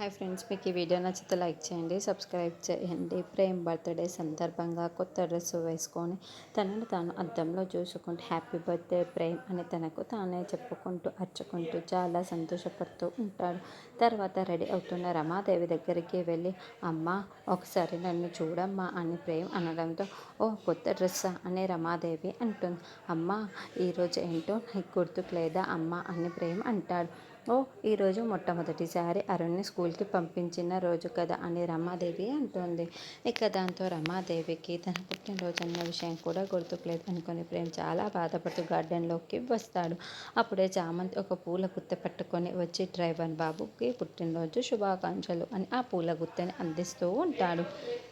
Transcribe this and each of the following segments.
Hi friends మీకు ఈ video నచ్చితే లైక్ చేయండి సబ్స్క్రైబ్ చేయండి. ప్రేమ్ బర్త్డే సందర్భంగా కొత్త డ్రెస్ వేసుకొని తనని తాను అద్దంలో చూసుకుంటూ హ్యాపీ బర్త్డే ప్రేమ్ అని తనకు తానే చెప్పుకుంటూ అర్చుకుంటూ చాలా సంతోషపడుతూ ఉంటాడు. తర్వాత రెడీ అవుతున్న రమాదేవి దగ్గరికి వెళ్ళి అమ్మ ఒకసారి నన్ను చూడమ్మా అని ప్రేమ్ అనడంతో ఓ కొత్త డ్రెస్సా అని రమాదేవి అంటుంది. అమ్మ ఈరోజు ఏంటో నీకు గుర్తుకు లేదా అమ్మ అని ప్రేమ్ అంటాడు. ఓ ఈరోజు మొట్టమొదటిసారి అరుణ్ని స్కూల్కి పంపించిన రోజు కదా అని రమాదేవి అంటుంది. ఇక దాంతో రమాదేవికి తన పుట్టినరోజు అన్న విషయం కూడా గుర్తుకులేదు అనుకుని ప్రేమ్ చాలా బాధపడుతూ గార్డెన్లోకి వస్తాడు. అప్పుడే చామంతి ఒక పూల గుత్త పట్టుకొని వచ్చి డ్రైవర్ బాబుకి పుట్టినరోజు శుభాకాంక్షలు అని ఆ పూల గుత్తని అందిస్తూ ఉంటాడు.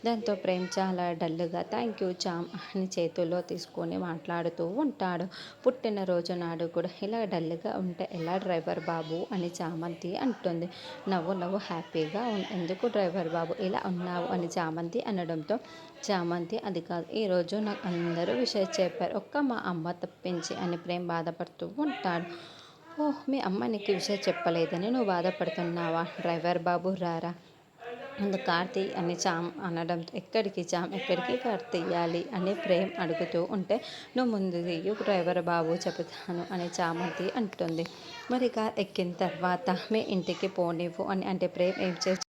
దాంతో ప్రేమ్ చాలా డల్గా థ్యాంక్ యూ చామ్ అని చేతుల్లో తీసుకొని మాట్లాడుతూ ఉంటాడు. పుట్టినరోజు నాడు కూడా ఇలా డల్గా ఉంటే ఎలా డ్రైవర్ బాబు? అని చామంతి అంటుంది. నవ్వు నవ్వు హ్యాపీగా ఎందుకు డ్రైవర్ బాబు ఇలా ఉన్నావు అని చామంతి అనడంతో చామంతి అది కాదు ఈరోజు నాకు అందరూ విషయం చెప్పారు. ఒక్క మా అమ్మ తప్పించి అని ప్రేమ్ బాధపడుతూ ఉంటాడు. ఓహ్ మీ అమ్మ నీకు విషయం చెప్పలేదని నువ్వు బాధపడుతున్నావా? డ్రైవర్ బాబు రారా? ముందు కార్తీ అని చామ్ అనడంతో ఎక్కడికి చామ్ ఎక్కడికి కార్ తీయాలి అని ప్రేమ్ అడుగుతూ ఉంటే నువ్వు ముందు దిగు డ్రైవర్ బాబు చెబుతాను అని చామంతి అంటుంది. మరి కార్ ఎక్కిన తర్వాత మీ ఇంటికి పోనివ్వు అని అంటే ప్రేమ్ ఏం చేసి